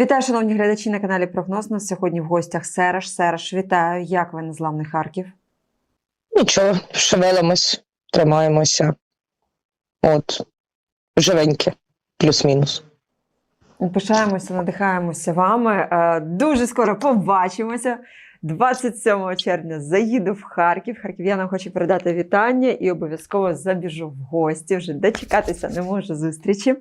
Вітаю, шановні глядачі на каналі Прогноз. Нас сьогодні в гостях Сереш. Сереж, вітаю. Як ви незламний Харків? Нічого, шевелимось, тримаємося. От, живеньке, плюс-мінус. Пишаємося, надихаємося вами. Е, Дуже скоро побачимося. 27 червня заїду в Харків. Харків'янам хочу передати вітання і обов'язково забіжу в гості. Вже дочекатися не можу зустрічі.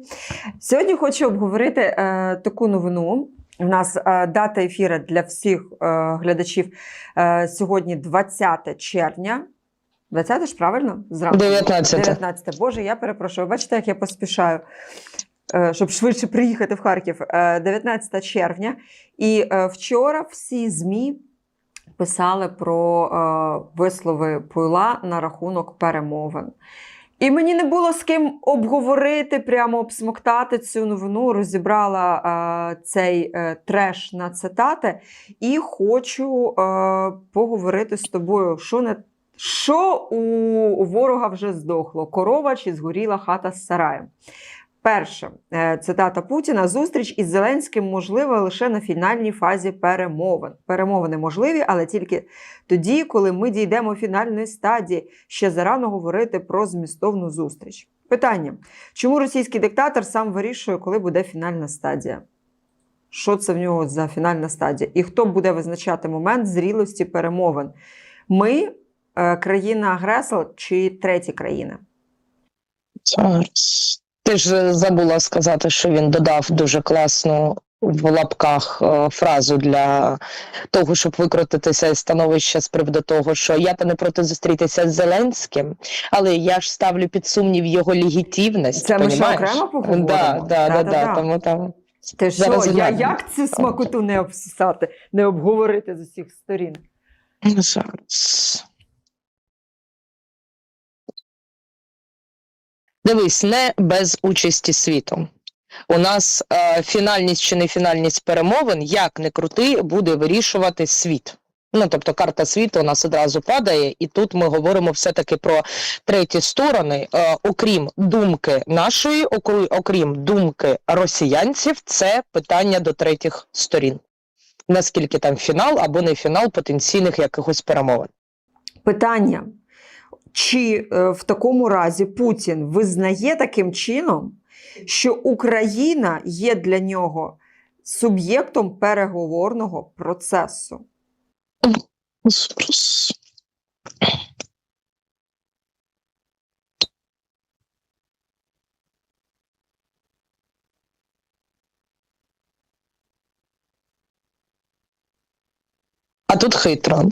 Сьогодні хочу обговорити е, таку новину. У нас е, дата ефіру для всіх е, глядачів е, сьогодні 20 червня. 20 ж правильно? Зранку. 19. 19. Боже, я перепрошую. Бачите, як я поспішаю, е, щоб швидше приїхати в Харків. Е, 19 червня. І е, вчора всі ЗМІ писали про е, вислови Пуйла на рахунок перемовин. І мені не було з ким обговорити, прямо обсмоктати цю новину. Розібрала е, цей е, треш на цитати, і хочу е, поговорити з тобою, що не що у ворога вже здохло: корова чи згоріла хата з сараєм. Перше, е, цитата Путіна: зустріч із Зеленським можлива лише на фінальній фазі перемовин. Перемовини можливі, але тільки тоді, коли ми дійдемо фінальної стадії. Ще зарано говорити про змістовну зустріч. Питання: чому російський диктатор сам вирішує, коли буде фінальна стадія? Що це в нього за фінальна стадія? І хто буде визначати момент зрілості перемовин? Ми, е, країна-агресор чи треті країни? Зараз. Ти ж забула сказати, що він додав дуже класну в лапках е, фразу для того, щоб викрутитися із становища з приводу того, що я та не проти зустрітися з Зеленським, але я ж ставлю під сумнів його легітимність. Це ми ще окремо поговоримо? Да, да, да, да, тому там. Ти що, Зараз я, як цю смакоту не обсусати, не обговорити з усіх сторін? Зараз. Дивись, не без участі світу. У нас е, фінальність чи не фінальність перемовин, як не крути, буде вирішувати світ. Ну, тобто карта світу у нас одразу падає, і тут ми говоримо все-таки про треті сторони. Е, окрім думки нашої, окрім думки росіянців, це питання до третіх сторін. Наскільки там фінал або не фінал потенційних якихось перемовин. Питання: чи е, в такому разі Путін визнає таким чином, що Україна є для нього суб'єктом переговорного процесу? А тут хитро.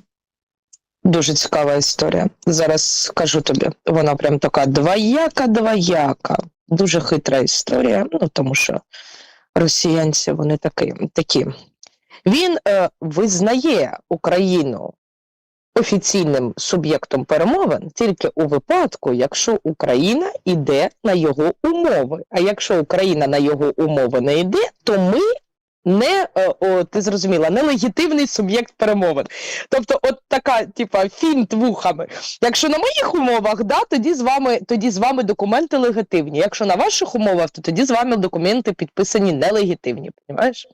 Дуже цікава історія. Зараз скажу тобі. Вона прям така двояка, двояка. Дуже хитра історія. Ну тому що росіянці вони такі. такі. Він е, визнає Україну офіційним суб'єктом перемовин тільки у випадку, якщо Україна йде на його умови. А якщо Україна на його умови не йде, то ми не е, о, ти зрозуміла, нелегітимний суб'єкт перемовин. Тобто, от така, типа, фінт вухами. Якщо на моїх умовах, да, тоді з вами тоді з вами документи легітимні. Якщо на ваших умовах, то тоді з вами документи підписані нелегітимні. Понімаєш?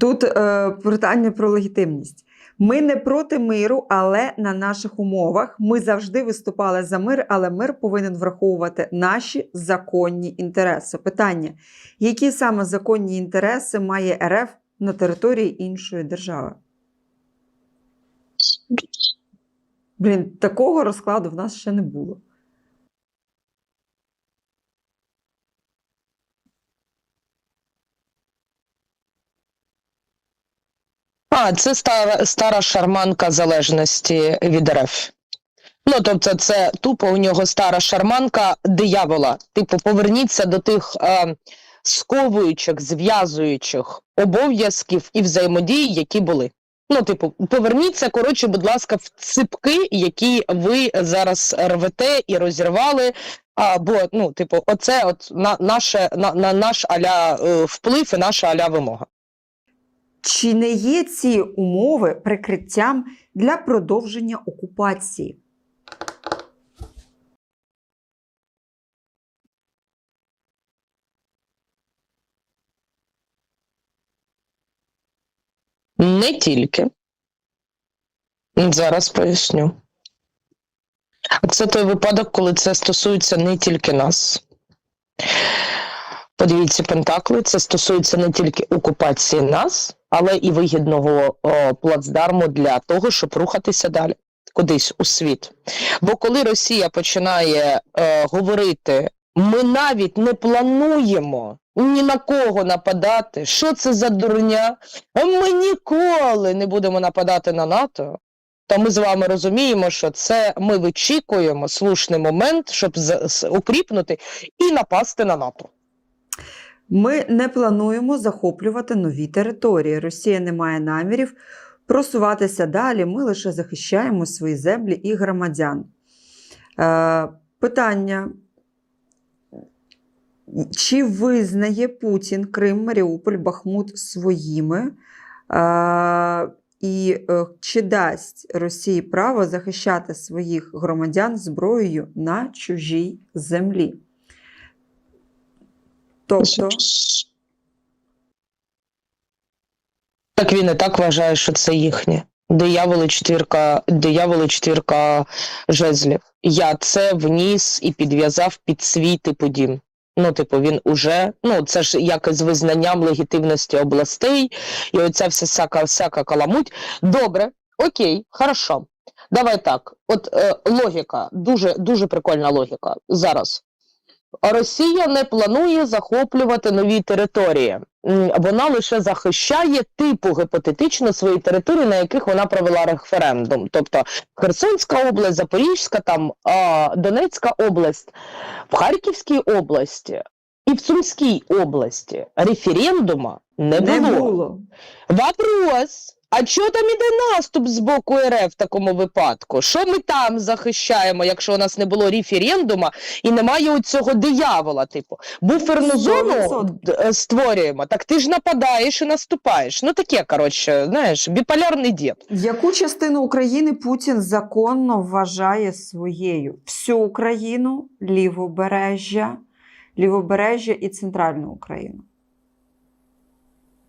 Тут е, питання про легітимність. Ми не проти миру, але на наших умовах ми завжди виступали за мир, але мир повинен враховувати наші законні інтереси. Питання: які саме законні інтереси має РФ на території іншої держави? Блін, такого розкладу в нас ще не було. А, це стара, стара шарманка залежності від РФ. Ну, тобто, це тупо у нього стара шарманка диявола. Типу, поверніться до тих е, сковуючих, зв'язуючих обов'язків і взаємодій, які були. Ну, типу, поверніться, коротше, будь ласка, в ципки, які ви зараз рвете і розірвали. Або, ну, типу, оце от на, наше, на, на наш аля е, вплив і наша аля вимога. Чи не є ці умови прикриттям для продовження окупації? Не тільки. Зараз поясню. Це той випадок, коли це стосується не тільки нас. Подивіться Пентакли, це стосується не тільки окупації нас, але і вигідного о, плацдарму для того, щоб рухатися далі кудись у світ. Бо коли Росія починає е, говорити, ми навіть не плануємо ні на кого нападати, що це за дурня? Ми ніколи не будемо нападати на НАТО. То ми з вами розуміємо, що це ми вичікуємо слушний момент, щоб укріпнути і напасти на НАТО. Ми не плануємо захоплювати нові території. Росія не має намірів просуватися далі. Ми лише захищаємо свої землі і громадян. Е, питання. Чи визнає Путін Крим, Маріуполь, Бахмут своїми? Е, і е, чи дасть Росії право захищати своїх громадян зброєю на чужій землі? Тобто, Так він і так вважає, що це їхнє. Дияволи четвірка, дияволи четвірка жезлів. Я це вніс і підв'язав під свій типу дім. Ну, типу, він уже, ну це ж як з визнанням легітимності областей, і оця вся всяка, всяка каламуть. Добре, окей, хорошо. Давай так. От е, логіка, дуже, дуже прикольна логіка. Зараз. Росія не планує захоплювати нові території. Вона лише захищає типу гіпотетично свої території, на яких вона провела референдум. Тобто Херсонська область, Запорізька, там Донецька область, в Харківській області і в Сумській області референдума не було. не було. Вопрос. А чого там іде наступ з боку РФ в такому випадку? Що ми там захищаємо, якщо у нас не було референдума і немає цього диявола? Типу, буферну зону 100%. д- е, створюємо, так ти ж нападаєш і наступаєш. Ну таке, коротше, знаєш, біполярний дід. Яку частину України Путін законно вважає своєю? Всю Україну, лівобережжя, лівобережжя і центральну Україну.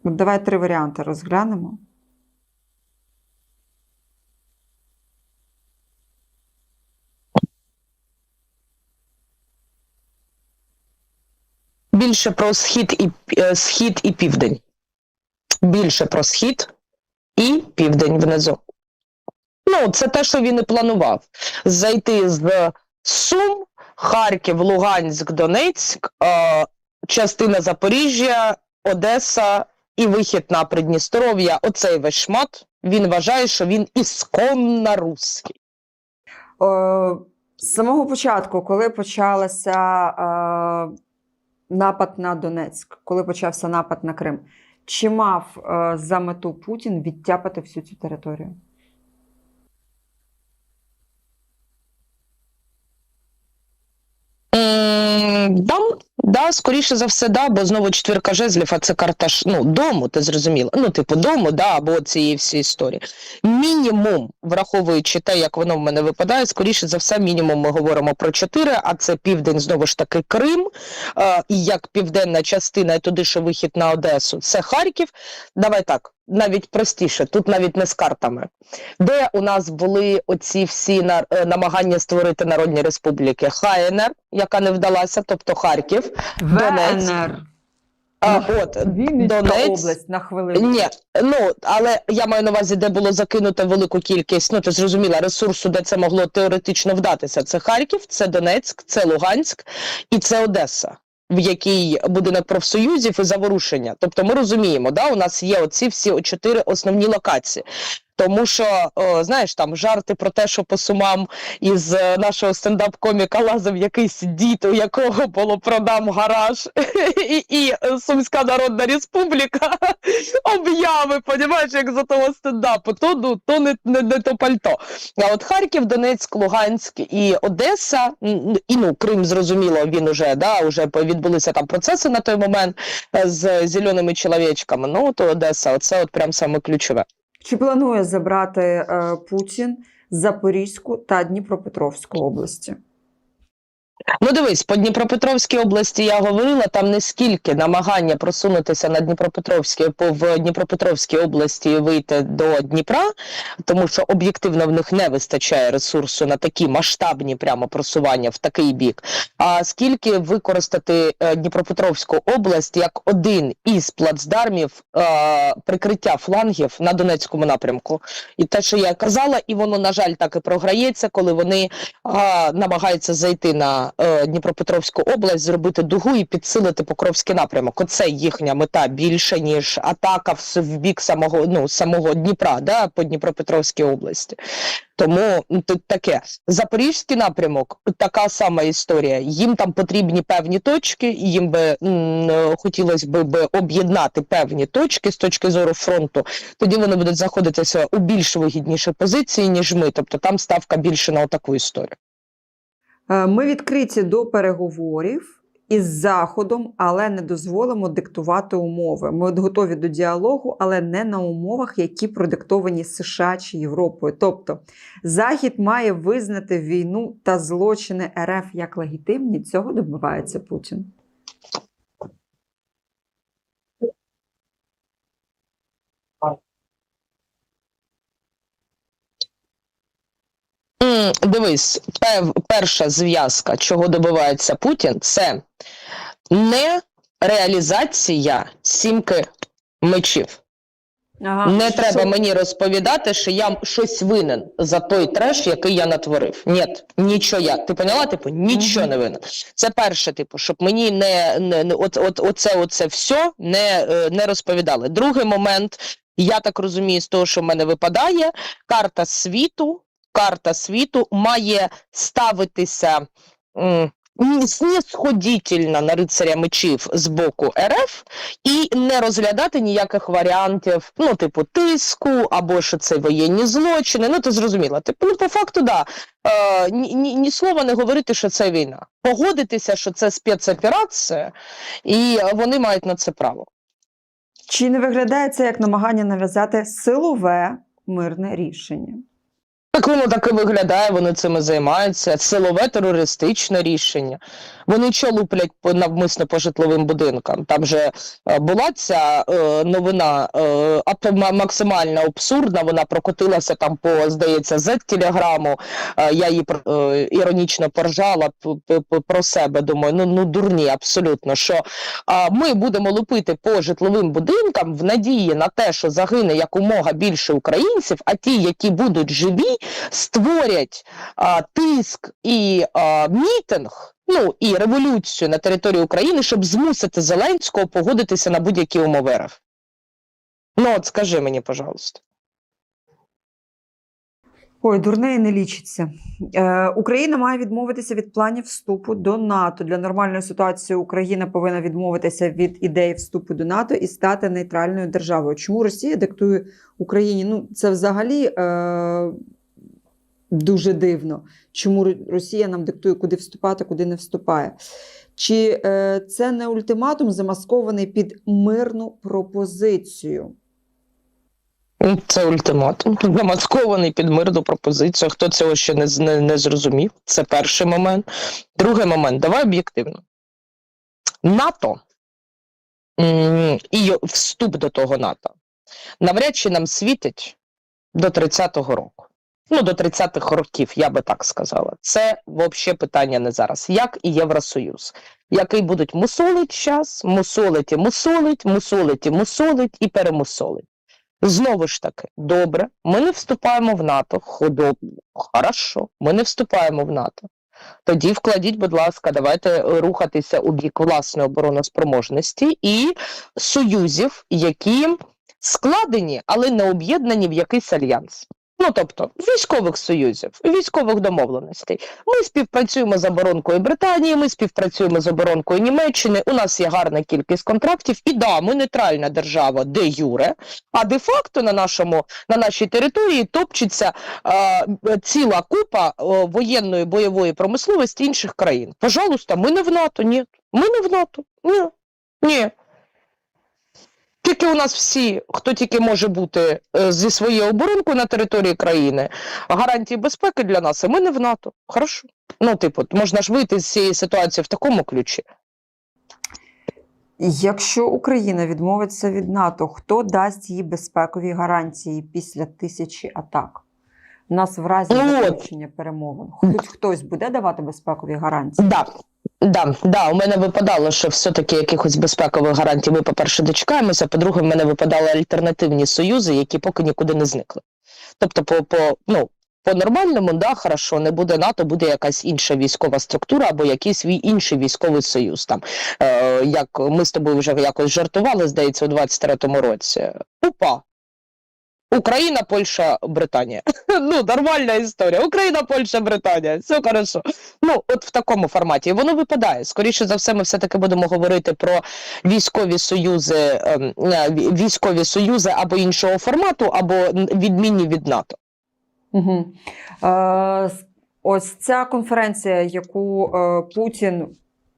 От давай три варіанти розглянемо. Більше про схід і е, схід і південь. Більше про схід і південь внизу. Ну, це те, що він і планував. Зайти з Сум, Харків, Луганськ, Донецьк, е, частина Запоріжжя, Одеса і вихід на Придністров'я. Оцей весь шмат. Він вважає, що він ісконно русський. Е, з самого початку, коли почалася е, напад на Донецьк, коли почався напад на Крим, чи мав е, за мету Путін відтяпати всю цю територію? М, Да, скоріше за все, да, бо знову четвірка жезлів, а це карта ну, дому, ти зрозуміла. Ну, типу, дому, да, або цієї всі історії. Мінімум, враховуючи те, як воно в мене випадає, скоріше за все, мінімум ми говоримо про чотири, а це південь, знову ж таки, Крим, е, і як південна частина, і туди, що вихід на Одесу, це Харків. Давай так, навіть простіше, тут навіть не з картами. Де у нас були оці всі е, намагання створити народні республіки? ХНР, яка не вдалася, тобто Харків. Донецьк. ВНР. А, Ну, от, Донець. область на хвилину. ні, ну, але я маю на увазі, де було закинуто велику кількість, ну, ти зрозуміла, ресурсу, де це могло теоретично вдатися. Це Харків, це Донецьк, це Луганськ і це Одеса. В якій будинок профсоюзів і заворушення. Тобто ми розуміємо, да, у нас є оці всі чотири основні локації. Тому що, о, знаєш, там жарти про те, що по сумам із е, нашого стендап-коміка лазив якийсь дід, у якого було продам гараж, і, і е, Сумська Народна Республіка об'яви, понімаєш, як за того стендапу, то, ну, то не, не, не то пальто. А от Харків, Донецьк, Луганськ і Одеса, і ну, Крим, зрозуміло, він уже, да, уже відбулися там процеси на той момент е, з зеленими чоловічками. Ну, то Одеса, оце от прям саме ключове. Чи планує забрати е, Путін Запорізьку та Дніпропетровську області? Ну дивись, по Дніпропетровській області я говорила, там не скільки намагання просунутися на Дніпропетровській в Дніпропетровській області вийти до Дніпра, тому що об'єктивно в них не вистачає ресурсу на такі масштабні прямо просування в такий бік. А скільки використати е, Дніпропетровську область як один із плацдармів е, прикриття флангів на Донецькому напрямку? І те, що я казала, і воно на жаль так і програється, коли вони а, намагаються зайти на е, Дніпропетровську область, зробити дугу і підсилити Покровський напрямок. Оце їхня мета більше ніж атака в, бік самого ну самого Дніпра, да, по Дніпропетровській області. Тому ну, тут таке запорізький напрямок, така сама історія. Їм там потрібні певні точки, їм би е, хотілося би, би об'єднати певні точки з точки зору фронту. Тоді вони будуть знаходитися у більш вигіднішій позиції, ніж ми. Тобто там ставка більше на таку історію. Е, Ми відкриті до переговорів із Заходом, але не дозволимо диктувати умови. Ми от готові до діалогу, але не на умовах, які продиктовані США чи Європою. Тобто Захід має визнати війну та злочини РФ як легітимні. Цього добивається Путін. Дивись, перша зв'язка, чого добивається Путін, це не реалізація сімки мечів. Ага, Не що- треба мені розповідати, що я щось винен за той треш, який я натворив. Ні, нічого я. Ти поняла? Типу, нічого Мгм. не винен. Це перше, типу, щоб мені не, не, не от, от, оце, оце все не, е, не розповідали. Другий момент, я так розумію, з того, що в мене випадає, карта світу, карта світу має ставитися. снисходительно на рицаря мечів з боку РФ і не розглядати ніяких варіантів, ну, типу, тиску, або що це воєнні злочини. Ну, ти зрозуміла. Типу, ну, по факту, да. Е, ні, ні, ні слова не говорити, що це війна. Погодитися, що це спецоперація, і вони мають на це право. Чи не виглядає це як намагання нав'язати силове мирне рішення? Так воно так і виглядає, вони цим займаються. Силове терористичне рішення. Вони що луплять навмисно по житловим будинкам. Там же е, була ця е, новина е, максимально абсурдна. Вона прокотилася там по, здається, Z-телеграму. Е, я її е, іронічно поржала про себе. Думаю, ну, ну дурні абсолютно. Що а, ми будемо лупити по житловим будинкам в надії на те, що загине якомога більше українців, а ті, які будуть живі, створять а, тиск і а, мітинг, ну і революцію на території України, щоб змусити Зеленського погодитися на будь-які умови РФ. Ну, от скажи мені, пожалуйста. Ой, дурне не лічиться. Е, Україна має відмовитися від планів вступу до НАТО. Для нормальної ситуації Україна повинна відмовитися від ідеї вступу до НАТО і стати нейтральною державою. Чому Росія диктує Україні? Ну, це взагалі е, дуже дивно. Чому Росія нам диктує, куди вступати, куди не вступає? Чи е, це не ультиматум, замаскований під мирну пропозицію? Це ультиматум, замаскований під мирну пропозицію. Хто цього ще не, не, не зрозумів? Це перший момент. Другий момент, давай об'єктивно. НАТО і вступ до того НАТО навряд чи нам світить до 30-го року. Ну, до 30-х років, я би так сказала. Це взагалі питання не зараз. Як і Євросоюз, який будуть мусолить час, мусолить і мусолить, мусолить і мусолить і перемусолить. Знову ж таки, добре, ми не вступаємо в НАТО. Ходо, хорошо, ми не вступаємо в НАТО. Тоді вкладіть, будь ласка, давайте рухатися у бік власної обороноспроможності і союзів, які складені, але не об'єднані в якийсь альянс. Ну тобто військових союзів, військових домовленостей. Ми співпрацюємо з оборонкою Британії, ми співпрацюємо з оборонкою Німеччини. У нас є гарна кількість контрактів. І да, ми нейтральна держава де юре, а де-факто на нашому на нашій території топчеться е, ціла купа е, воєнної бойової промисловості інших країн. Пожалуйста, ми не в НАТО. Ні, ми не в НАТО. Ні. Ні. Тільки у нас всі, хто тільки може бути е, зі своєю оборонкою на території країни, гарантії безпеки для нас, і ми не в НАТО. Хорошо. Ну, типу, можна ж вийти з цієї ситуації в такому ключі. Якщо Україна відмовиться від НАТО, хто дасть їй безпекові гарантії після тисячі атак? У нас в разі Ну, от. заключення перемовин хоч хтось буде давати безпекові гарантії? Да. Да, да, у мене випадало, що все-таки якихось безпекових гарантій ми, по-перше, дочекаємося, по-друге, в мене випадали альтернативні союзи, які поки нікуди не зникли. Тобто, по, по, ну, по-нормальному, да, хорошо, не буде НАТО, буде якась інша військова структура або якийсь свій інший військовий союз. Там, е, як ми з тобою вже якось жартували, здається, у 23-му році. Опа! Україна, Польща, Британія. ну, нормальна історія. Україна, Польща, Британія. Все хорошо. Ну, от в такому форматі. І воно випадає. Скоріше за все, ми все-таки будемо говорити про військові союзи, ем, е, ві- військові союзи або іншого формату, або відмінні від НАТО. Угу. Ось ця конференція, яку е, Путін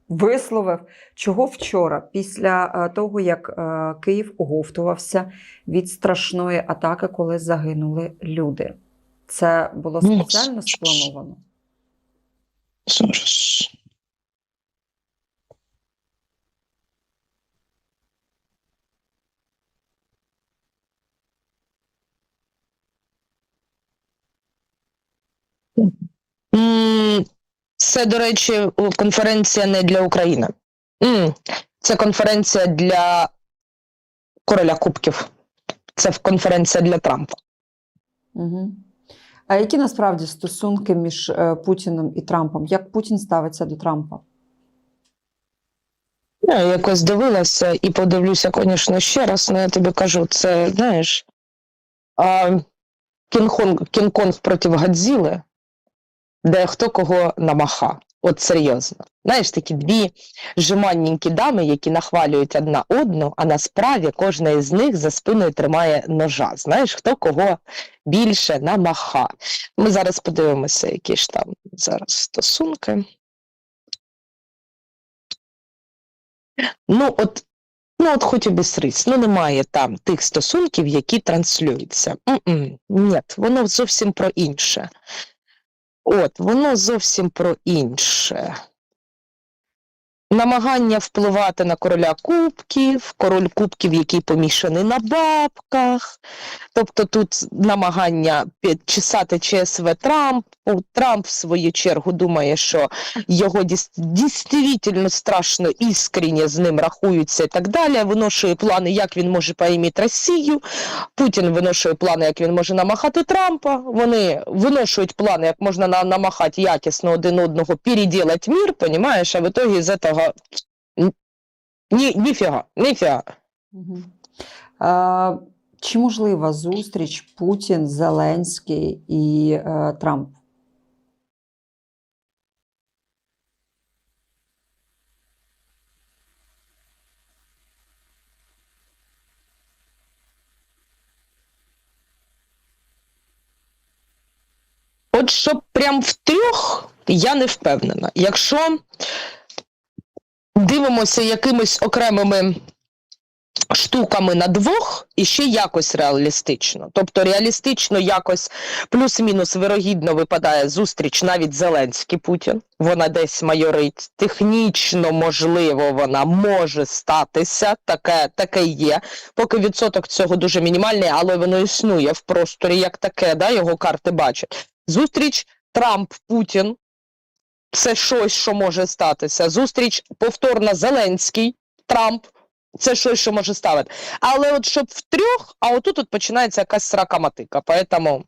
висловив, чого вчора, після е, того, як е, Київ оговтувався від страшної атаки, коли загинули люди. Це було Ну, спеціально сплановано. Зараз. М, Це, до речі, конференція не для України. Це конференція для короля кубків. Це конференція для Трампа. Угу. А які насправді стосунки між е, Путіним і Трампом? Як Путін ставиться до Трампа? Я якось дивилася і подивлюся, звісно, ще раз, але я тобі кажу, це, знаєш, а, Кінг-Конг, проти Годзіли, де хто кого намаха. От серйозно. Знаєш, такі дві жеманненькі дами, які нахвалюють одна одну, а насправді кожна із них за спиною тримає ножа. Знаєш, хто кого більше намаха. Ми зараз подивимося, які ж там зараз стосунки. Ну, от, ну, от хоч обісрись, ну немає там тих стосунків, які транслюються. Ні, воно зовсім про інше. От, воно зовсім про інше. Намагання впливати на короля кубків, король кубків, який помішаний на бабках. Тобто тут намагання підчесати ЧСВ Трампу. Трамп, в свою чергу, думає, що його дійсно страшно іскренне з ним рахуються і так далі. Виношує плани, як він може поіміти Росію. Путін виношує плани, як він може намахати Трампа. Вони виношують плани, як можна намахати якісно один одного, переділати мір, понімаєш, а в итоге з ні, ніфіга, ніфіга. Чи можлива зустріч Путін, Зеленський і е, Трамп? От щоб прям в трьох, я не впевнена. Якщо дивимося якимись окремими штуками на двох, і ще якось реалістично. Тобто реалістично якось плюс-мінус вирогідно випадає зустріч навіть Зеленський Путін. Вона десь майорить. Технічно, можливо, вона може статися. Таке, таке є. Поки відсоток цього дуже мінімальний, але воно існує в просторі як таке, да, його карти бачать. Зустріч Трамп-Путін. Це щось, що може статися. Зустріч повторна Зеленський, Трамп. Це щось, що може ставити. Але от щоб в трьох, а отут от починається якась срака матика. Поэтому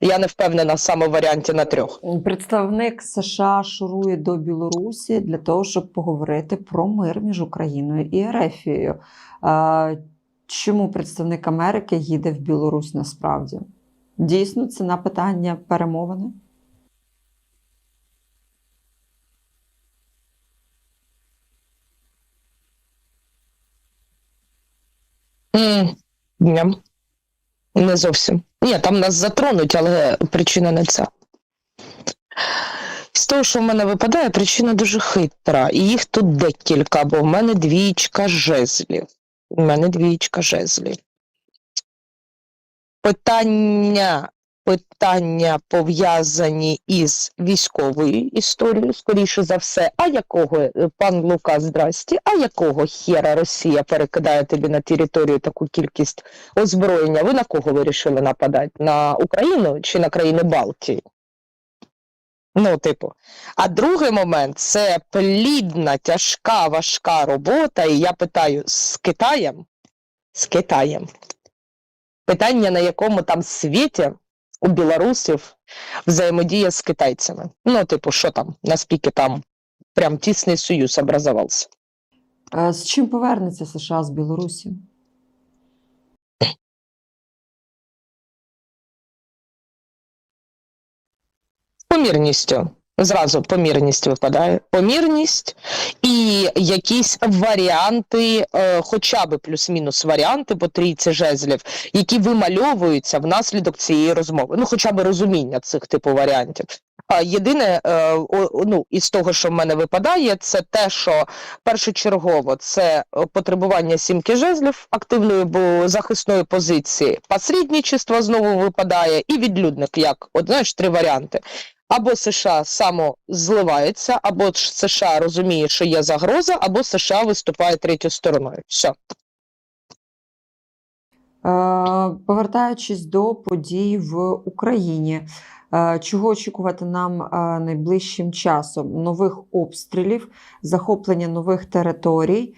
я не впевнена саме в варіанті на трьох. Представник США шурує до Білорусі для того, щоб поговорити про мир між Україною і Ерефією. Чому представник Америки їде в Білорусь насправді? Дійсно, це на питання перемовини? Ні, не зовсім. Ні, там нас затронуть, але причина не ця. З того, що в мене випадає, причина дуже хитра. І їх тут декілька, бо в мене двічка жезлів. У мене двічка жезлів. Питання, питання пов'язані із військовою історією, скоріше за все. А якого е, пан Лука, здрасті, а якого хера Росія перекидає тобі на територію таку кількість озброєння? Ви на кого вирішили нападати? На Україну чи на країни Балтії? Ну, типу. А другий момент це плідна, тяжка, важка робота. І я питаю: з Китаєм? З Китаєм. Питання, на якому там світі у білорусів взаємодія з китайцями. Ну, типу, що там, наскільки там прям тісний союз образувався. З чим повернеться США з Білорусі? Помірністю. Зразу помірність випадає. Помірність і якісь варіанти, е, хоча б плюс-мінус варіанти по трійці жезлів, які вимальовуються внаслідок цієї розмови. Ну, хоча б розуміння цих типу варіантів. Єдине, е, ну, із того, що в мене випадає, це те, що першочергово це потребування сімки жезлів активної захисної позиції, посередничество знову випадає, і відлюдник, як от знаєш, три варіанти. Або США само зливається, або США розуміє, що є загроза, або США виступає третьою стороною. Все. Повертаючись до подій в Україні, чого очікувати нам найближчим часом? Нових обстрілів, захоплення нових територій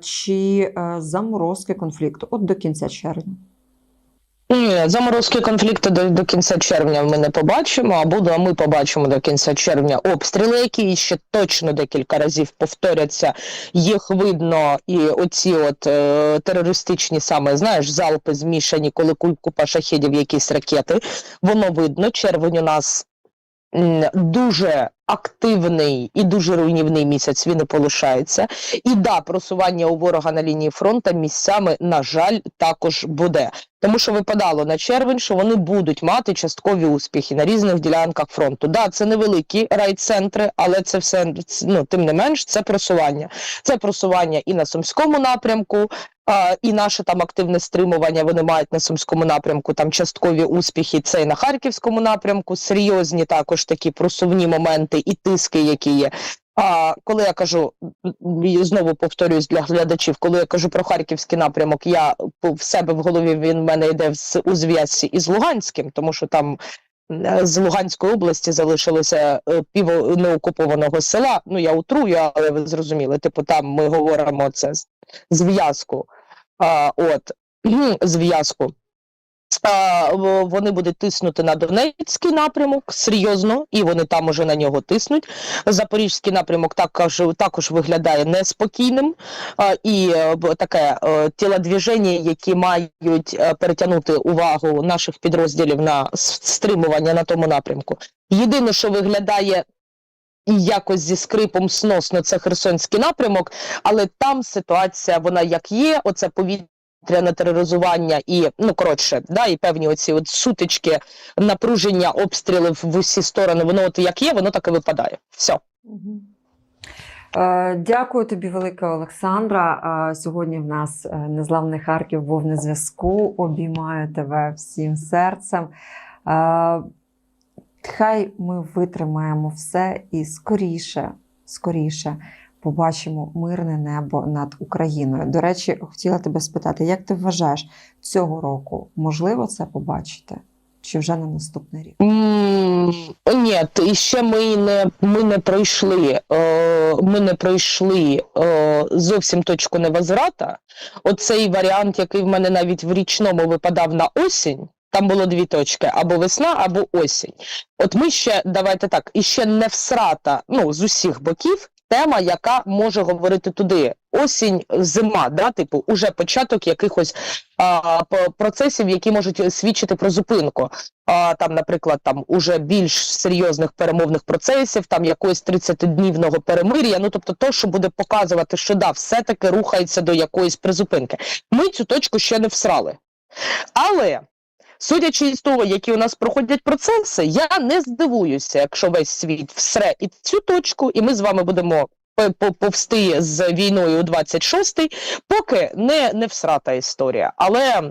чи заморозки конфлікту? От до кінця червня. Ні, заморозки конфлікту до, до кінця червня ми не побачимо, а буде, ми побачимо до кінця червня обстріли, які ще точно декілька разів повторяться. Їх видно, і оці от е, терористичні саме, знаєш, залпи змішані, коли купа шахідів, якісь ракети. Воно видно. Червень у нас дуже активний і дуже руйнівний місяць. Він і полишається. І да, просування у ворога на лінії фронту місцями, на жаль, також буде. Тому що випадало на червень, що вони будуть мати часткові успіхи на різних ділянках фронту. Да, це невеликі райцентри, але це все ну, тим не менш, це просування. Це просування і на сумському напрямку, а, і наше там активне стримування. Вони мають на сумському напрямку там часткові успіхи. Це і на харківському напрямку. Серйозні також такі просувні моменти і тиски, які є. А коли я кажу знову повторюсь для глядачів, коли я кажу про харківський напрямок, я в себе в голові він в мене йде з у зв'язці із Луганським, тому що там е, з Луганської області залишилося е, пів неокупованого села. Ну я утрую, але ви зрозуміли. Типу, там ми говоримо це зв'язку. А, от зв'язку. Вони будуть тиснути на Донецький напрямок серйозно, і вони там уже на нього тиснуть. Запорізький напрямок також, також виглядає неспокійним і е, таке е, тілодвіження, які мають е, перетягнути увагу наших підрозділів на стримування на тому напрямку. Єдине, що виглядає. І якось зі скрипом сносно це Херсонський напрямок, але там ситуація вона як є. Оце повітряне тероризування і ну коротше, да, і певні оці от сутички, напруження, обстрілів в усі сторони. Воно от як є, воно так і випадає. Все. Е, Дякую тобі, велике Олександра. Е, Сьогодні в нас е, незламний Харків був на зв'язку. Обіймаю тебе всім серцем. Хай ми витримаємо все і скоріше, скоріше побачимо мирне небо над Україною. До речі, хотіла тебе спитати, як ти вважаєш, цього року можливо це побачити? Чи вже на наступний рік? Ні, і ще ми не, ми не пройшли, е, ми не пройшли е, зовсім точку невозврата. Оцей варіант, який в мене навіть в річному випадав на осінь, там було дві точки: або весна, або осінь. От ми ще, давайте так, і ще не всрата, ну, з усіх боків. Тема, яка може говорити туди осінь, зима, да, типу, уже початок якихось а, процесів, які можуть свідчити про зупинку а, там, наприклад, там уже більш серйозних перемовних процесів, там якогось 30-днівного перемир'я. Ну тобто, то, що буде показувати, що да, все-таки рухається до якоїсь призупинки. Ми цю точку ще не всрали. Але. Судячи із того, які у нас проходять процеси, я не здивуюся, якщо весь світ всре і цю точку, і ми з вами будемо повсти з війною у 26-й, поки не, не всрата історія. Але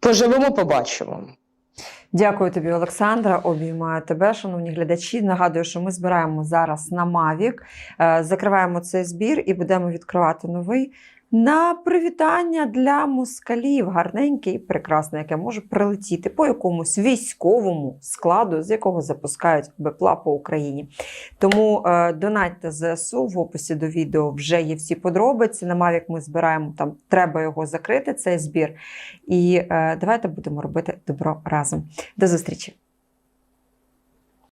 поживемо, побачимо. Дякую тобі, Олександра. Обіймаю тебе, шановні глядачі. Нагадую, що ми збираємо зараз на Мавік, Е, закриваємо цей збір і будемо відкривати новий. На привітання для москалів, гарненьке і прекрасне, яке може прилетіти по якомусь військовому складу, з якого запускають БПЛА по Україні. Тому е, донатьте ЗСУ в описі до відео вже є всі подробиці. На Мавік ми збираємо там, треба його закрити, цей збір. І е, давайте будемо робити добро разом. До зустрічі!